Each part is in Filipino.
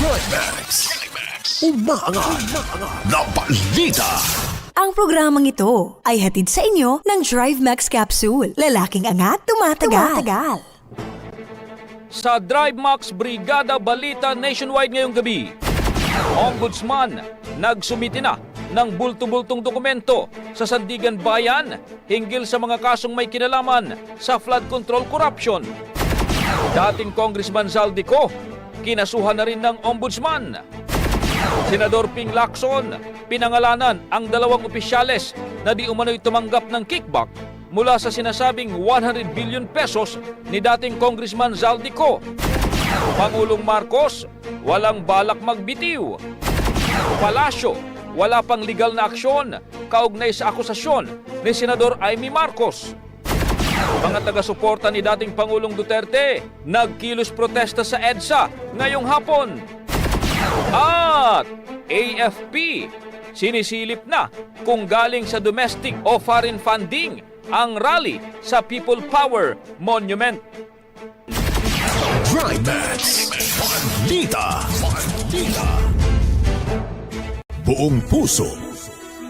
Drive Max. Umaangat na balita. Ang programang ito ay hatid sa inyo ng Drive Max Capsule. Lalaking angat, tumatagal. tumatagal. Sa Drive Max Brigada Balita Nationwide ngayong gabi, Ombudsman nagsumiti na ng bulto-bultong dokumento sa Sandigan Bayan hinggil sa mga kasong may kinalaman sa flood control corruption. Dating Congressman Zaldico, kinasuhan na rin ng Ombudsman. Senador Ping Lacson, pinangalanan ang dalawang opisyales na di umano'y tumanggap ng kickback mula sa sinasabing 100 billion pesos ni dating Congressman Zaldico. Pangulong Marcos, walang balak magbitiw. Palasyo, wala pang legal na aksyon kaugnay sa akusasyon ni Senador Amy Marcos. Mga taga-suporta ni dating Pangulong Duterte, nagkilos protesta sa EDSA ngayong hapon. At AFP, sinisilip na kung galing sa domestic o foreign funding ang rally sa People Power Monument. Drive Max. Balita. Balita. Buong puso.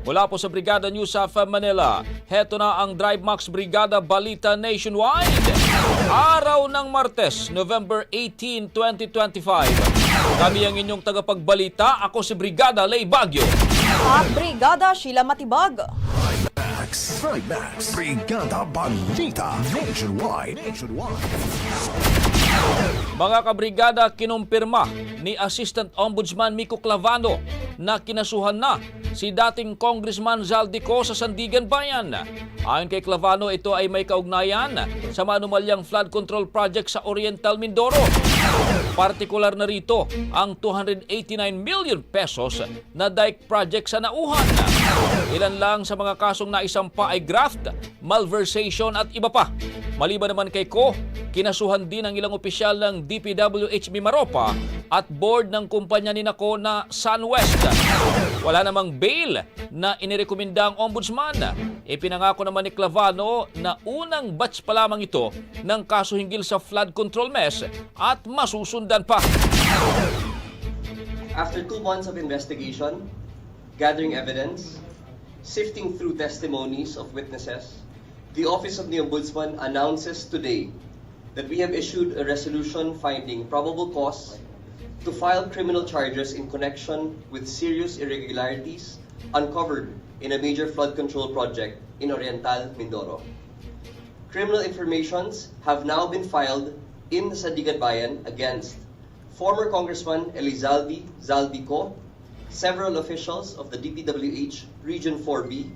Mula po sa Brigada News of Manila, heto na ang Drive Max Brigada Balita Nationwide. Araw ng Martes, November 18, 2025. Kami ang inyong tagapagbalita. Ako si Brigada Lay Bagyo. At Brigada Sheila Matibag. Max. Thrive Max. Brigada Balita Nationwide. Nationwide. Mga kabrigada, kinumpirma ni Assistant Ombudsman Miko Clavano na kinasuhan na si dating Congressman Zaldico sa Sandigan Bayan. Ayon kay Clavano, ito ay may kaugnayan sa manumalyang flood control project sa Oriental Mindoro. Partikular na rito ang 289 million pesos na dike project sa Nauhan. Ilan lang sa mga kasong naisampa ay graft, malversation at iba pa. Maliban naman kay Ko, Kinasuhan din ang ilang opisyal ng DPWH Mimaropa at board ng kumpanya ni Nako na SunWest. Wala namang bail na inirekomenda ang ombudsman. Ipinangako naman ni Clavano na unang batch pa lamang ito ng kaso hinggil sa flood control mess at masusundan pa. After two months of investigation, gathering evidence, sifting through testimonies of witnesses, the Office of the Ombudsman announces today that we have issued a resolution finding probable cause to file criminal charges in connection with serious irregularities uncovered in a major flood control project in Oriental Mindoro. Criminal informations have now been filed in the Sandigan Bayan against former Congressman Elizalde Zaldico, several officials of the DPWH Region 4B,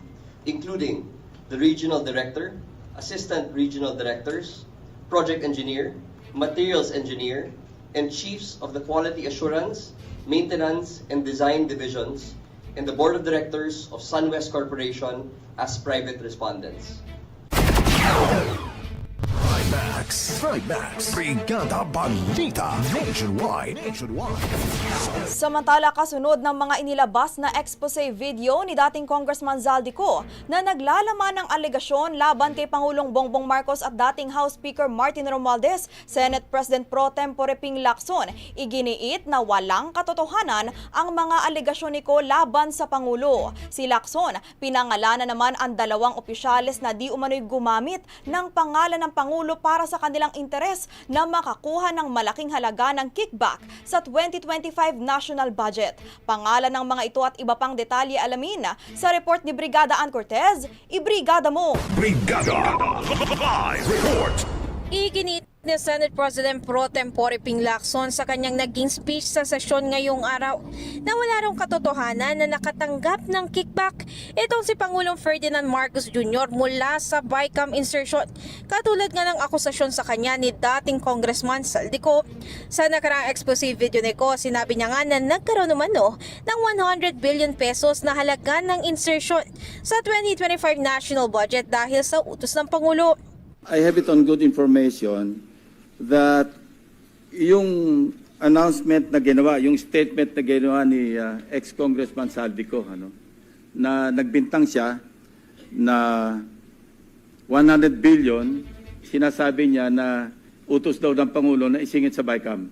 including the Regional Director, Assistant Regional Directors, Project Engineer, Materials Engineer, and Chiefs of the Quality Assurance, Maintenance, and Design Divisions and the Board of Directors of SunWest Corporation as private respondents. Trimax. Trimax. Brigada Balita. Nationwide. Nationwide. Samantala, kasunod ng mga inilabas na expose video ni dating Congressman Zaldico na naglalaman ng alegasyon laban kay Pangulong Bongbong Marcos at dating House Speaker Martin Romualdez, Senate President Pro Tempore Ping Lacson, iginiit na walang katotohanan ang mga alegasyon niko laban sa Pangulo. Si Lacson, pinangalanan naman ang dalawang opisyales na di umano'y gumamit ng pangalan ng Pangulo para sa kanilang interes na makakuha ng malaking halaga ng kickback sa 2025 national budget. Pangalan ng mga ito at iba pang detalye alamin sa report ni Brigada Ann Cortez, ibrigada mo! Brigada Live Report. Iginit ni Senate President Pro Tempore Ping Lacson sa kanyang naging speech sa sesyon ngayong araw na wala raw katotohanan na nakatanggap ng kickback itong si Pangulong Ferdinand Marcos Jr. mula sa BICAM insertion katulad nga ng akusasyon sa kanya ni dating Congressman Saldico. Sa nakaraang expose video nito, sinabi niya nga na nagkaroon naman no, ng 100 billion pesos na halaga ng insertion sa 2025 national budget dahil sa utos ng Pangulo. I have it on good information that yung announcement na ginawa, yung statement na ginawa ni uh, ex-congressman Saldico, ano, na nagbintang siya na 100 billion, sinasabi niya na utos daw ng Pangulo na isingit sa BICAM.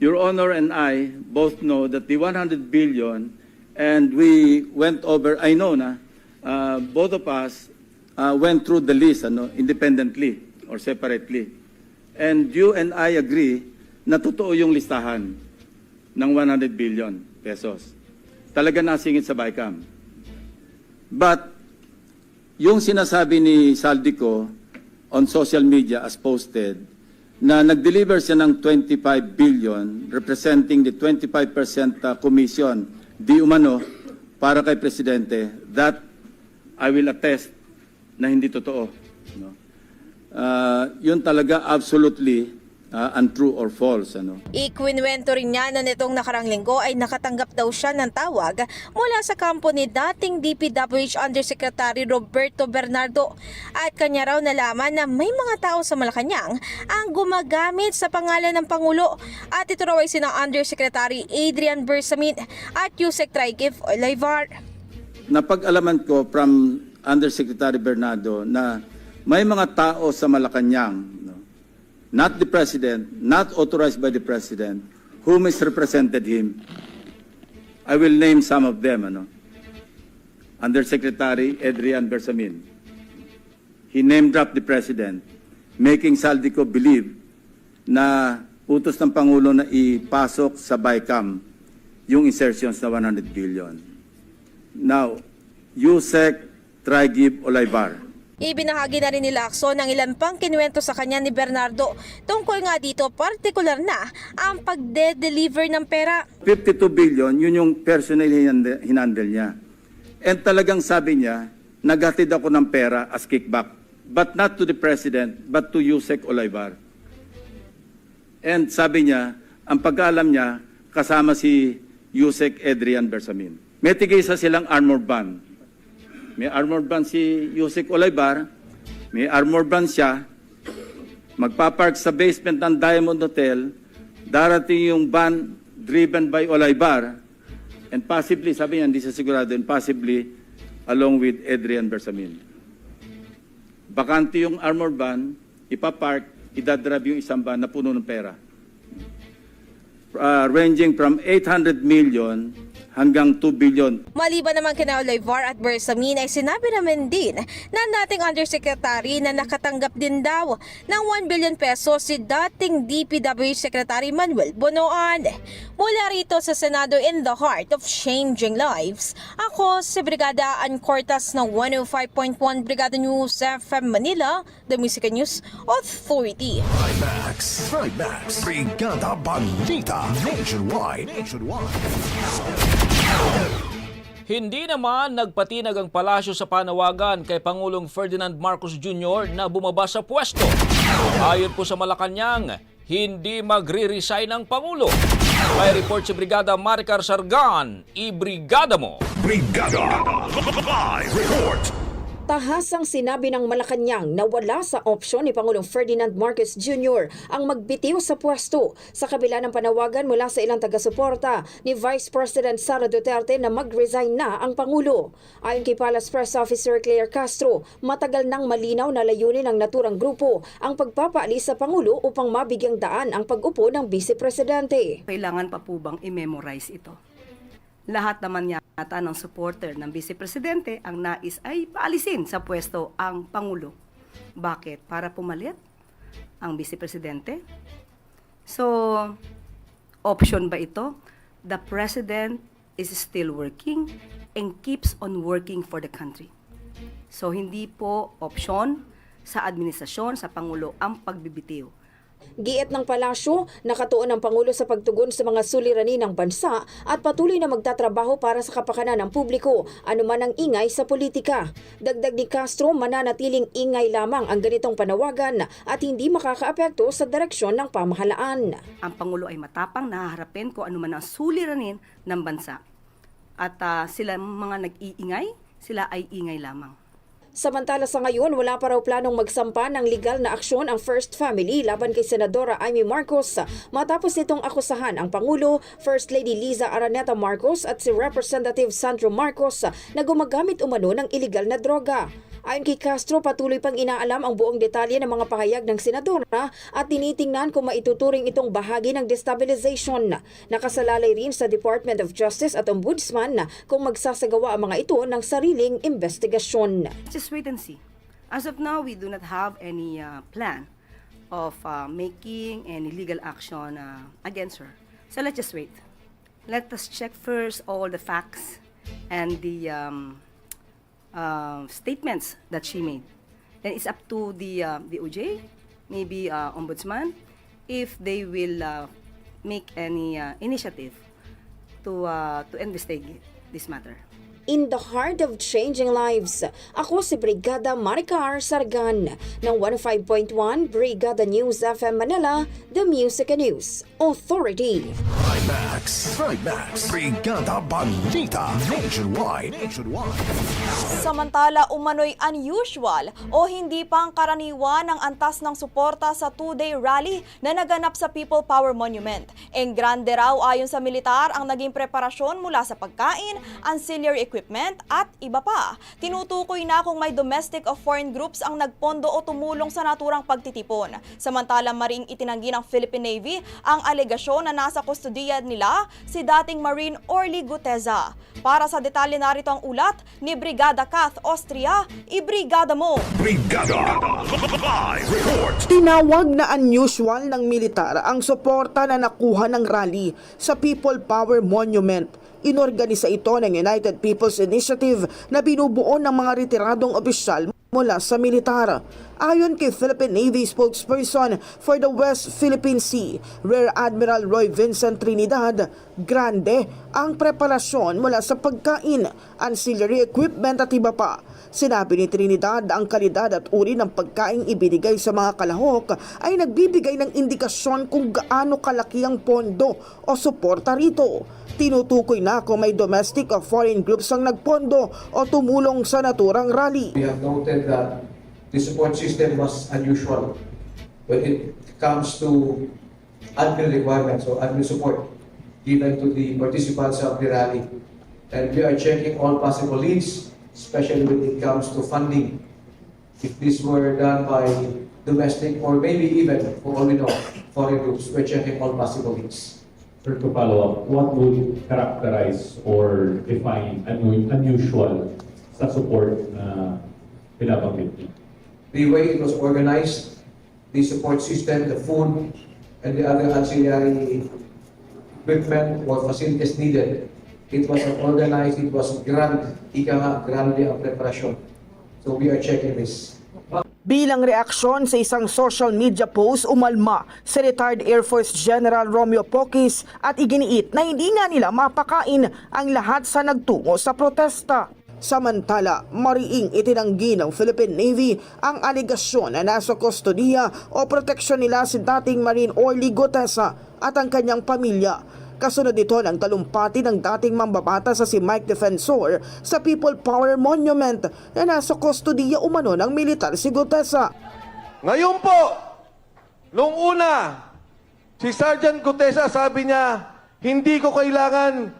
Your Honor and I both know that the 100 billion, and we went over, I know na, uh, both of us uh, went through the list ano, independently or separately. And you and I agree na totoo yung listahan ng 100 billion pesos. Talaga nasingit sa BICAM. But yung sinasabi ni Saldico on social media as posted na nag-deliver siya ng 25 billion representing the 25% uh, commission di umano para kay Presidente, that I will attest na hindi totoo. No? Uh, yun talaga absolutely uh, untrue or false. Ano? Ikwinwento rin niya na nitong nakarang linggo ay nakatanggap daw siya ng tawag mula sa kampo ni dating DPWH Undersecretary Roberto Bernardo at kanya raw nalaman na may mga tao sa Malacanang ang gumagamit sa pangalan ng Pangulo at ito raw ay sina Undersecretary Adrian Bersamin at Yusek Traigif Olivar. Napag-alaman ko from Undersecretary Bernardo na may mga tao sa Malacanang, no? not the President, not authorized by the President, who misrepresented him. I will name some of them. Ano? Undersecretary Adrian Bersamin. He name-dropped the President, making Saldico believe na utos ng Pangulo na ipasok sa BICAM yung insertions na 100 billion. Now, Yusek Trigib Olaybar. Ibinahagi na rin ni Lacson ang ilan pang kinuwento sa kanya ni Bernardo tungkol nga dito partikular na ang pagde-deliver ng pera. 52 billion, yun yung personal hinand- hinandle niya. And talagang sabi niya, naghatid ako ng pera as kickback. But not to the President, but to Yusek Olaybar. And sabi niya, ang pagkaalam niya, kasama si Yusek Adrian Bersamin. May tigisa silang armor band. May armor band si Yusek Olaybar, may armor band siya, magpapark sa basement ng Diamond Hotel, darating yung van driven by Olaybar, and possibly, sabi niya, hindi siya sigurado, and possibly along with Adrian Bersamin. Bakante yung armor van, ipapark, idadrive yung isang van na puno ng pera. Uh, ranging from 800 million hanggang 2 billion. Maliban naman kina Olivar at Bersamin ay sinabi naman din na dating undersecretary na nakatanggap din daw ng 1 billion pesos si dating DPW Secretary Manuel Bonoan. Mula rito sa Senado in the heart of changing lives, ako si Brigada Ann Cortas ng 105.1 Brigada News FM Manila, The Music News Authority. Trimax. Trimax. Brigada Balita. Nationwide. Nationwide. Hindi naman nagpatinag ang palasyo sa panawagan kay Pangulong Ferdinand Marcos Jr. na bumaba sa pwesto. Ayon po sa Malacanang, hindi magre-resign ang Pangulo. May report si Brigada Maricar Sargan, i-brigada mo! Brigada Live Report. Tahasang sinabi ng Malacanang na wala sa opsyon ni Pangulong Ferdinand Marcos Jr. ang magbitiw sa pwesto sa kabila ng panawagan mula sa ilang taga-suporta ni Vice President Sara Duterte na mag-resign na ang Pangulo. Ayon kay Palace Press Officer Claire Castro, matagal nang malinaw na layunin ng naturang grupo ang pagpapaalis sa Pangulo upang mabigyang daan ang pag-upo ng Vice Presidente. kailangan pa po bang i-memorize ito? Lahat naman yata ng supporter ng Vice Presidente ang nais ay paalisin sa pwesto ang Pangulo. Bakit? Para pumalit ang Vice Presidente? So, option ba ito? The President is still working and keeps on working for the country. So, hindi po option sa administrasyon, sa Pangulo ang pagbibitiw. Giit ng palasyo, nakatuon ang Pangulo sa pagtugon sa mga suliranin ng bansa at patuloy na magtatrabaho para sa kapakanan ng publiko, anuman ang ingay sa politika. Dagdag ni Castro, mananatiling ingay lamang ang ganitong panawagan at hindi makakaapekto sa direksyon ng pamahalaan. ang Pangulo ay matapang na haharapin kung ano man ang suliranin ng bansa. At ah, sila mga nag-iingay, sila ay ingay lamang. Samantala sa ngayon, wala pa raw planong magsampa ng legal na aksyon ang First Family laban kay Senadora Amy Marcos matapos nitong akusahan ang Pangulo, First Lady Liza Araneta Marcos at si Representative Sandro Marcos na gumagamit umano ng illegal na droga. Ayon kay Castro, patuloy pang inaalam ang buong detalye ng mga pahayag ng senadora at tinitingnan kung maituturing itong bahagi ng destabilization. Nakasalalay rin sa Department of Justice at Ombudsman kung magsasagawa ang mga ito ng sariling investigasyon. Just wait and see. As of now, we do not have any uh, plan of uh, making any legal action uh, against her. So let's just wait. Let us check first all the facts and the um, uh, statements that she made. Then it's up to the uh, the OJ, maybe uh, ombudsman, if they will uh, make any uh, initiative to uh, to investigate this matter. In the heart of changing lives, ako si Brigada Maricar Sargan ng 105.1 Brigada News FM Manila, The Music and News Authority. Trimax. Trimax. Brigada Balita. Nationwide. Nationwide. Samantala, umano'y unusual o hindi pangkaraniwan ang antas ng suporta sa two-day rally na naganap sa People Power Monument. Eng grande raw ayon sa militar ang naging preparasyon mula sa pagkain, ancillary equipment at iba pa. Tinutukoy na kung may domestic o foreign groups ang nagpondo o tumulong sa naturang pagtitipon. Samantala, maring itinanggi ng Philippine Navy ang alegasyon na nasa kustodiya nila si dating Marine Orly Guteza. Para sa detalye narito ang ulat ni Brigada Kath Austria, ibrigada mo! Brigada Live Report. Tinawag na unusual ng militar ang suporta na nakuha ng rally sa People Power Monument. Inorganisa ito ng United People's Initiative na binubuo ng mga retiradong opisyal mula sa militar. Ayon kay Philippine Navy spokesperson for the West Philippine Sea, Rear Admiral Roy Vincent Trinidad, grande ang preparasyon mula sa pagkain, ancillary equipment at iba pa. Sinabi ni Trinidad ang kalidad at uri ng pagkain ibinigay sa mga kalahok ay nagbibigay ng indikasyon kung gaano kalaki ang pondo o suporta rito. Tinutukoy na kung may domestic o foreign groups ang nagpondo o tumulong sa naturang rally. We have noted that the support system was unusual. when it comes to admin requirements or admin support given to the participants of the rally. And we are checking all possible leads, especially when it comes to funding. If this were done by domestic or maybe even, for all we know, foreign groups, we're checking all possible leads. Sir, to follow up, what would characterize or define unu- unusual support na pinabanggit niyo? The way it was organized, the support system, the food, and the other ancillary equipment or facilities needed. It was organized, it was grand, ika nga, grande ang preparasyon. So we are checking this. Bilang reaksyon sa isang social media post, umalma si retired Air Force General Romeo Pokis at iginiit na hindi nga nila mapakain ang lahat sa nagtungo sa protesta. Samantala, mariing itinanggi ng Philippine Navy ang aligasyon na nasa kustodiya o proteksyon nila si dating Marine Orly Gutesa at ang kanyang pamilya. Kasunod ito ng talumpati ng dating mambabata sa si Mike Defensor sa People Power Monument na nasa kustodiya umano ng militar si Gutesa. Ngayon po, nung una, si Sergeant Gutesa sabi niya, hindi ko kailangan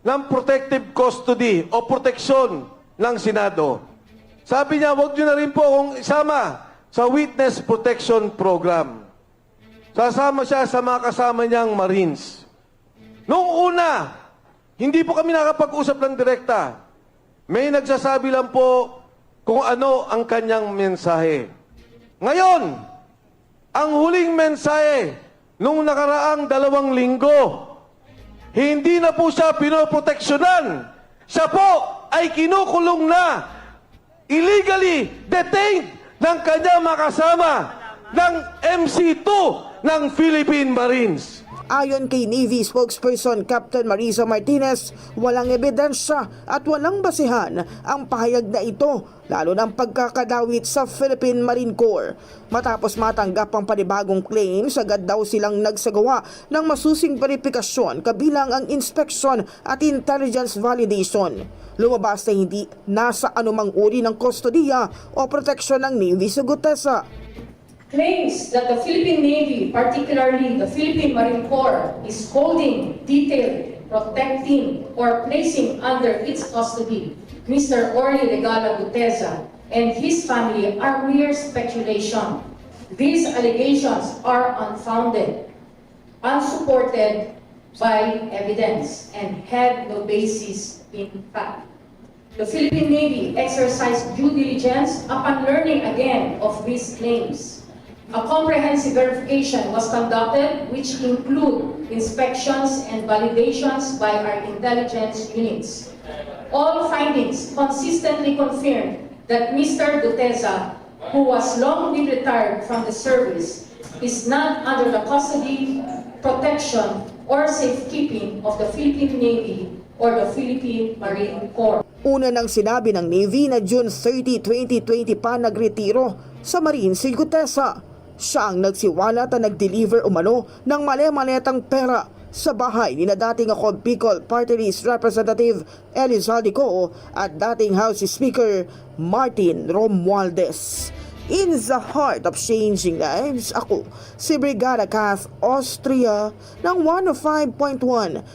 ng protective custody o proteksyon ng Senado. Sabi niya, wag niyo na rin po akong isama sa Witness Protection Program. Sasama siya sa mga kasama niyang Marines. Noong una, hindi po kami nakapag-usap ng direkta. May nagsasabi lang po kung ano ang kanyang mensahe. Ngayon, ang huling mensahe nung nakaraang dalawang linggo, hindi na po siya pinoproteksyonan. Siya po ay kinukulong na, illegally detained ng kanyang makasama ng MC2 ng Philippine Marines. Ayon kay Navy spokesperson Captain Marisa Martinez, walang ebidensya at walang basihan ang pahayag na ito, lalo ng pagkakadawit sa Philippine Marine Corps. Matapos matanggap ang panibagong claims, agad daw silang nagsagawa ng masusing verifikasyon kabilang ang inspection at intelligence validation. Lumabas na hindi nasa anumang uri ng kustodiya o proteksyon ng Navy sa Gutesa. Claims that the Philippine Navy, particularly the Philippine Marine Corps, is holding, detailing, protecting, or placing under its custody Mr. Orly Regala Guteza and his family are mere speculation. These allegations are unfounded, unsupported by evidence, and have no basis in fact. The Philippine Navy exercised due diligence upon learning again of these claims. A comprehensive verification was conducted which include inspections and validations by our intelligence units. All findings consistently confirmed that Mr. Duteza, who was long been retired from the service, is not under the custody, protection, or safekeeping of the Philippine Navy or the Philippine Marine Corps. Una nang sinabi ng Navy na June 30, 2020 pa nagretiro sa Marine si Gutesa. Siya ang nagsiwalat at nag-deliver umano ng mali-maletang pera sa bahay ni na dating ako Bicol Party Representative Elizalde Co at dating House Speaker Martin Romualdez. In the heart of changing lives, ako si Brigada Kath Austria ng 105.1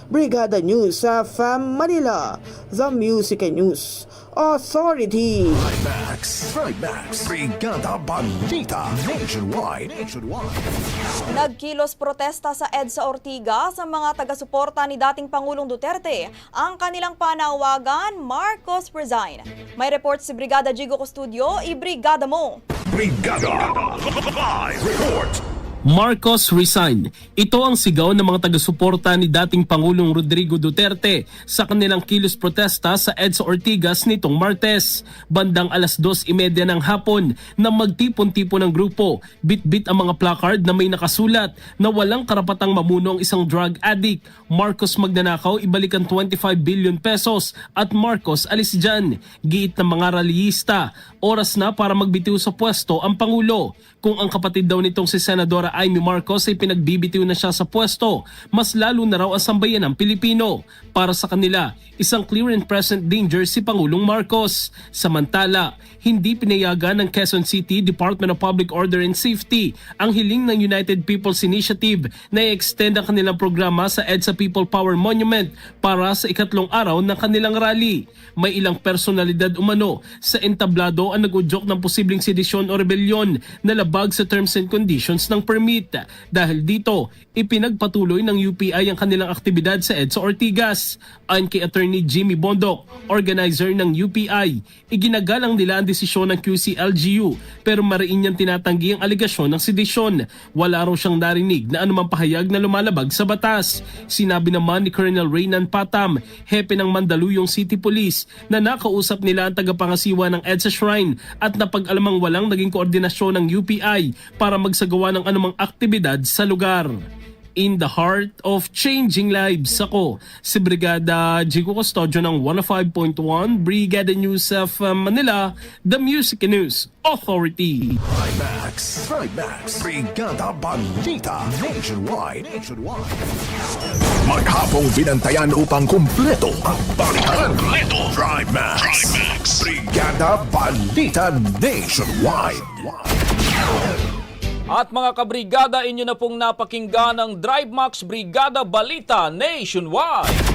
Brigada News sa FAM Manila, The Music and News Authority. Max, Max, Brigada Balita, Nationwide, Nationwide. Nagkilos protesta sa EDSA Ortiga sa mga taga-suporta ni dating Pangulong Duterte. Ang kanilang panawagan, Marcos resign. May report si Brigada Jigo Custudio, i-brigada mo! Brigada Live Report. Marcos resign. Ito ang sigaw ng mga taga-suporta ni dating Pangulong Rodrigo Duterte sa kanilang kilos protesta sa EDSA Ortigas nitong Martes. Bandang alas 2.30 ng hapon na magtipon-tipon ng grupo, bit-bit ang mga placard na may nakasulat na walang karapatang mamuno ang isang drug addict. Marcos magnanakaw, ibalik ang 25 billion pesos at Marcos alis dyan. Giit ng mga rallyista, oras na para magbitiw sa pwesto ang Pangulo. Kung ang kapatid daw nitong si Senadora Amy Marcos ay pinagbibitiw na siya sa pwesto, mas lalo na raw ang sambayan ng Pilipino. Para sa kanila, isang clear and present danger si Pangulong Marcos. Samantala, hindi pinayagan ng Quezon City Department of Public Order and Safety ang hiling ng United People's Initiative na i-extend ang kanilang programa sa EDSA People Power Monument para sa ikatlong araw ng kanilang rally. May ilang personalidad umano sa entablado ang nag-udyok ng posibleng sedisyon o rebelyon na labag sa terms and conditions ng permit. Dahil dito, ipinagpatuloy ng UPI ang kanilang aktibidad sa EDSA Ortigas. Ayon kay Attorney Jimmy Bondok, organizer ng UPI, iginagalang nila ang desisyon ng QC-LGU pero mariin niyang tinatanggi ang aligasyon ng sedisyon. Wala raw siyang narinig na anumang pahayag na lumalabag sa batas. Sinabi naman ni Colonel Reynan Patam, hepe ng Mandaluyong City Police, na nakausap nila ang tagapangasiwa ng EDSA Shrine at napag-alamang walang naging koordinasyon ng UPI para magsagawa ng anumang aktibidad sa lugar. In the heart of changing lives ako, si Brigada Jigo Custodio ng 105.1 Brigada News of Manila, The Music News Authority. Trimax. Trimax. Brigada Balita. Nationwide. Nationwide. Maghapong binantayan upang kumpleto ang balitan. Kumpleto. Trimax. Trimax. Brigada Balita Nationwide. At mga kabrigada, inyo na pong napakinggan ang Drive Max Brigada Balita Nationwide.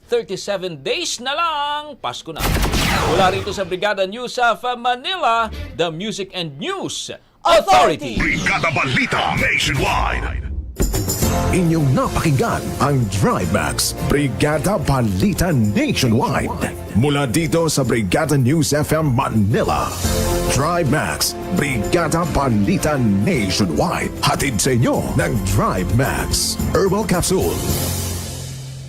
37 days na lang, Pasko na. Mula rito sa Brigada News of Manila, the Music and News Authority. Brigada Balita Nationwide. Inyong napakinggan ang Trimax Brigada Balita Nationwide. Mula dito sa Brigada News FM Manila. Trimax Brigada Balita Nationwide. Hatid sa inyo ng Trimax Herbal Capsule.